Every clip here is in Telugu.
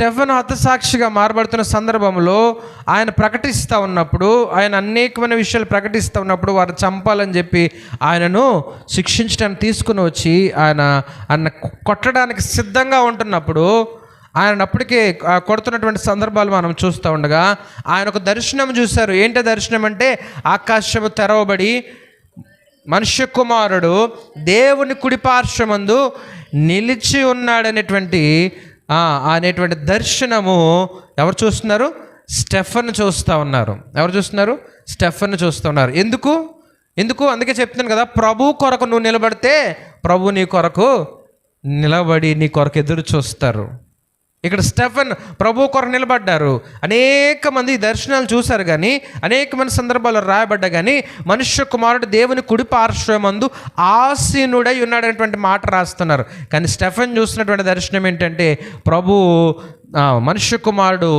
స్టెఫెన్ హతసాక్షిగా మారబడుతున్న సందర్భంలో ఆయన ప్రకటిస్తూ ఉన్నప్పుడు ఆయన అనేకమైన విషయాలు ప్రకటిస్తూ ఉన్నప్పుడు వారు చంపాలని చెప్పి ఆయనను శిక్షించడానికి తీసుకుని వచ్చి ఆయన ఆయన కొట్టడానికి సిద్ధంగా ఉంటున్నప్పుడు ఆయన అప్పటికే కొడుతున్నటువంటి సందర్భాలు మనం చూస్తూ ఉండగా ఆయన ఒక దర్శనం చూశారు. ఏంటి దర్శనం అంటే ఆకాశము తెరవబడి మనుష్య కుమారుడు దేవుని కుడిపార్శ్వమందు నిలిచి ఉన్నాడనేటువంటి అనేటువంటి దర్శనము ఎవరు చూస్తున్నారు? స్టెఫన్ చూస్తూ ఉన్నారు. ఎవరు చూస్తున్నారు? స్టెఫన్ చూస్తూ ఉన్నారు. ఎందుకు? ఎందుకు? అందుకే చెప్తున్నాను కదా ప్రభు కొరకు నువ్వు నిలబడితే ప్రభు నీ కొరకు నిలబడి నీ కొరకు ఎదురు చూస్తారు. ఇక్కడ స్టెఫన్ ప్రభు కొర నిలబడ్డారు. అనేక మంది దర్శనాలు చూశారు కానీ అనేక మంది సందర్భాల్లో రాయబడ్డా కానీ మనుష్య కుమారుడు దేవుని కుడి పార్శ్వమందు ఆసీనుడై ఉన్నాడనేటువంటి మాట రాస్తున్నారు. కానీ స్టెఫన్ చూసినటువంటి దర్శనం ఏంటంటే ప్రభు మనుష్య కుమారుడు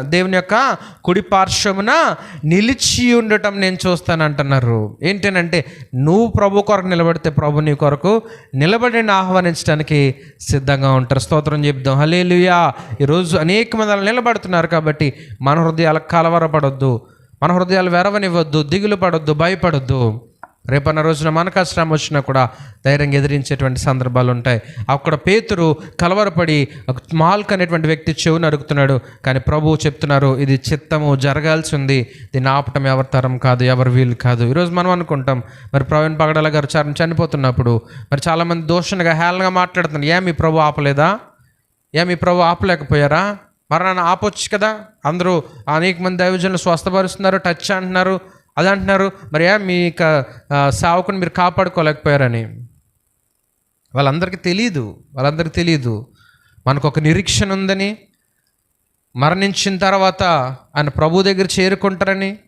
దేవుని యొక్క కుడి పార్శ్వమున నిలిచి ఉండటం నేను చూస్తాను అంటున్నారు ఏంటనంటే నువ్వు ప్రభు కొరకు నిలబడితే ప్రభు నీ కొరకు నిలబడిని ఆహ్వానించడానికి సిద్ధంగా ఉంటారు. స్తోత్రం చెప్దాం. హలేలుయా ఈరోజు అనేక మంది నిలబడుతున్నారు కాబట్టి మన హృదయాలకు కలవరపడొద్దు మన హృదయాలు వెరవనివ్వద్దు దిగులు పడొద్దు భయపడొద్దు. రేపన్న రోజున మనకు శ్రమ వచ్చినా కూడా ధైర్యంగా ఎదిరించేటువంటి సందర్భాలు ఉంటాయి. అక్కడ పేతురు కలవరపడి మాల్క్ అనేటువంటి వ్యక్తి చెవును అడుగుతున్నాడు. కానీ ప్రభువు చెప్తున్నారు ఇది చిత్తము జరగాల్సి ఉంది. దీన్ని ఆపటం ఎవరి తరం కాదు ఎవరి వీలు కాదు. ఈరోజు మనం అనుకుంటాం మరి ప్రవీణ్ పగడాల గారు చరణ్ చనిపోతున్నప్పుడు మరి చాలామంది దోషణగా హేళనగా మాట్లాడుతున్నారు. ఏమి ప్రభు ఆపలేదా? ఏమి ప్రభు ఆపలేకపోయారా? మరణాన్ని ఆపొచ్చు కదా? అందరూ అనేక మంది దైవజనులు స్వస్థపరుస్తున్నారు టచ్ అంటున్నారు. అది అంటున్నారు మరి మీ సేవకుని మీరు కాపాడుకోలేకపోయారని. వాళ్ళందరికీ తెలియదు వాళ్ళందరికీ తెలియదు మనకు ఒక నిరీక్షణ ఉందని మరణించిన తర్వాత ఆయన ప్రభు దగ్గర చేరుకుంటారని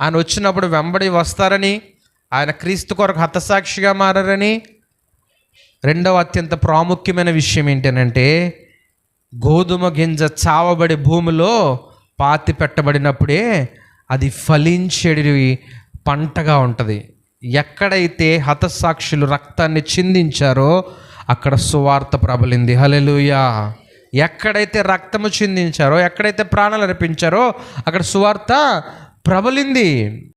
ఆయన వచ్చినప్పుడు వెంబడి వస్తారని ఆయన క్రీస్తు కొరకు హతసాక్షిగా మారని రెండవ అత్యంత ప్రాముఖ్యమైన విషయం ఏంటనంటే గోధుమ గింజ చావబడి భూమిలో పాతి పెట్టబడినప్పుడే అది ఫలించేడి పంటగా ఉంటుంది. ఎక్కడైతే హతసాక్షులు రక్తాన్ని చిందించారో అక్కడ సువార్త ప్రబలింది. హలెలుయా ఎక్కడైతే రక్తము చిందించారో ఎక్కడైతే ప్రాణాలు అర్పించారో అక్కడ సువార్త ప్రబలింది.